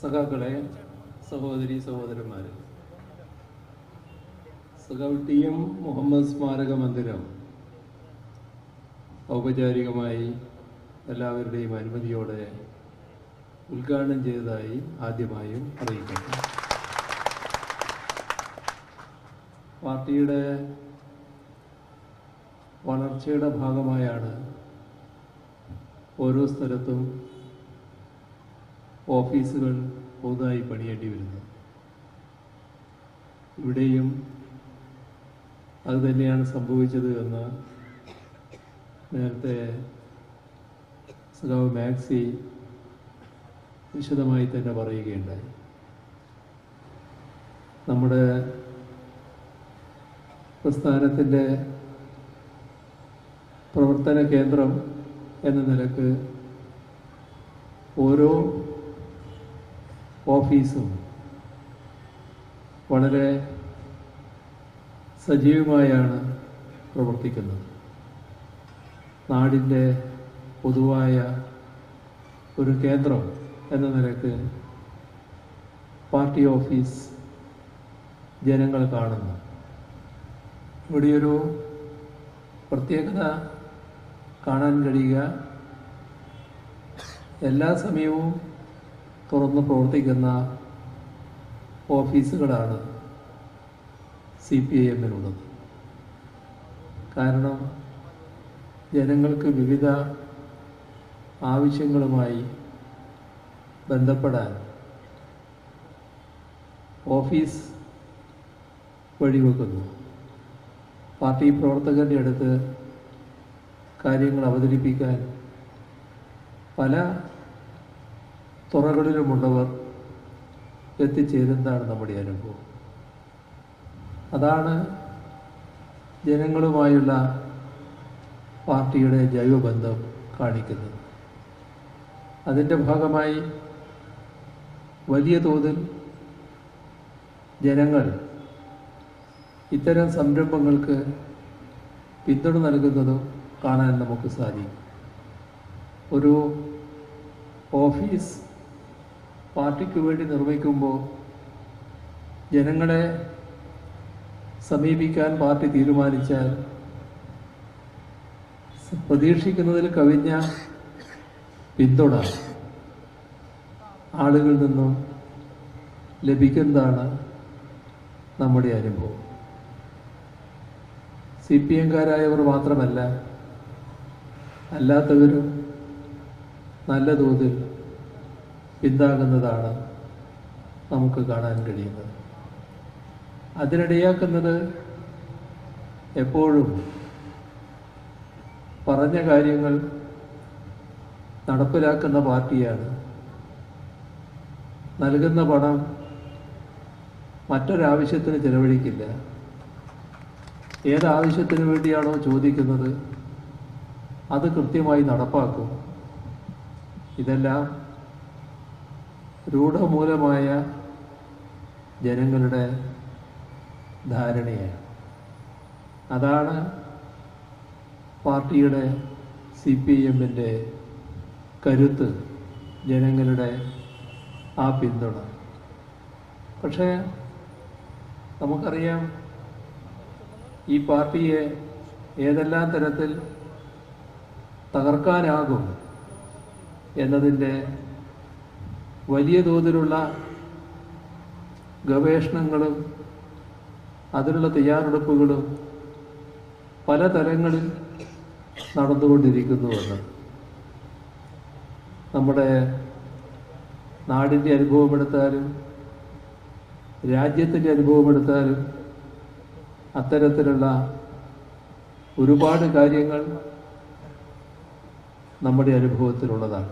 സഖാക്കളെ സഹോദരി സഹോദരന്മാരെ. സഖാവ് മുഹമ്മദ് സ്മാരക മന്ദിരം ഔപചാരികമായി എല്ലാവരുടെയും അനുമതിയോടെ ഉദ്ഘാടനം ചെയ്തതായി ആദ്യമായും അറിയിക്കുന്നു പാർട്ടിയുടെ വളർച്ചയുടെ ഭാഗമായാണ് ഓരോ സ്ഥലത്തും ഓഫീസുകൾ പുതുതായി പണിയേണ്ടി വരുന്നത് ഇവിടെയും അത് തന്നെയാണ് സംഭവിച്ചത് എന്ന് നേരത്തെ സഖാവ് മാക്സി വിശദമായി തന്നെ പറയുകയുണ്ടായി. നമ്മുടെ പ്രസ്ഥാനത്തിന്റെ പ്രവർത്തന കേന്ദ്രം എന്ന നിലയ്ക്ക് ഓരോ ഓഫീസും വളരെ സജീവമായാണ് പ്രവർത്തിക്കുന്നത്. നാടിന്റെ പൊതുവായ ഒരു കേന്ദ്രം എന്ന നിലയ്ക്ക് പാർട്ടി ഓഫീസ് ജനങ്ങൾ കാണുന്നു. ഇവിടെയൊരു പ്രത്യേകത കാണാൻ കഴിയുക. എല്ലാ സമയവും തുറന്ന് പ്രവർത്തിക്കുന്ന ഓഫീസുകളാണ് സി പി ഐ എമ്മിനുള്ളത്. കാരണം ജനങ്ങൾക്ക് വിവിധ ആവശ്യങ്ങളുമായി ബന്ധപ്പെടാൻ ഓഫീസ് വഴിവെക്കുന്നു പാർട്ടി പ്രവർത്തകരുടെ അടുത്ത് കാര്യങ്ങൾ അവതരിപ്പിക്കാൻ പല തുറകളിലുമുള്ളവർ എത്തിച്ചേരുന്നതാണ് നമ്മുടെ അനുഭവം. അതാണ് ജനങ്ങളുമായുള്ള പാർട്ടിയുടെ ജൈവബന്ധം കാണിക്കുന്നത്. അതിന്റെ ഭാഗമായി വലിയ തോതിൽ ജനങ്ങൾ ഇത്തരം സംരംഭങ്ങൾക്ക് പിന്തുണ നൽകുന്നതും കാണാൻ നമുക്ക് സാധിക്കും. ഒരു ഓഫീസ് പാർട്ടിക്ക് വേണ്ടി നിർവഹിക്കുമ്പോൾ ജനങ്ങളെ സമീപിക്കാൻ പാർട്ടി തീരുമാനിച്ചാൽ പ്രതീക്ഷിക്കുന്നതിൽ കവിഞ്ഞ പിന്തുണ ആളുകളിൽ നിന്നും ലഭിക്കുന്നതാണ് നമ്മുടെ അനുഭവം. സി പി എംകാരായവർ മാത്രമല്ല അല്ലാത്തവരും നല്ല തോതിൽ പിന്താകുന്നതാണ് നമുക്ക് കാണാൻ കഴിയുന്നത്. അതിനിടയാക്കുന്നത് എപ്പോഴും പറഞ്ഞ കാര്യങ്ങൾ നടപ്പിലാക്കുന്ന പാർട്ടിയാണ്. നൽകുന്ന പണം മറ്റൊരാവശ്യത്തിന് ചെലവഴിക്കില്ല. ഏതാവശ്യത്തിന് വേണ്ടിയാണോ ചോദിക്കുന്നത് അത് കൃത്യമായി നടപ്പാക്കും. ഇതെല്ലാം രൂഢമൂലമായ ജനങ്ങളുടെ ധാരണയാണ്. അതാണ് പാർട്ടിയുടെ സി പി എമ്മിന്റെ കരുത്ത് ജനങ്ങളുടെ ആ പിന്തുണ. പക്ഷേ നമുക്കറിയാം ഈ പാർട്ടിയെ ഏതെല്ലാം തരത്തിൽ തകർക്കാനാകും എന്നതിന്റെ വലിയ തോതിലുള്ള ഗവേഷണങ്ങളും അതിനുള്ള തയ്യാറെടുപ്പുകളും പല തലങ്ങളിൽ നടന്നുകൊണ്ടിരിക്കുന്നുവെന്ന് നമ്മുടെ നാടിന്റെ അനുഭവമെടുത്താലും രാജ്യത്തിന്റെ അനുഭവമെടുത്താലും അത്തരത്തിലുള്ള ഒരുപാട് കാര്യങ്ങൾ നമ്മുടെ അനുഭവത്തിലുള്ളതാണ്.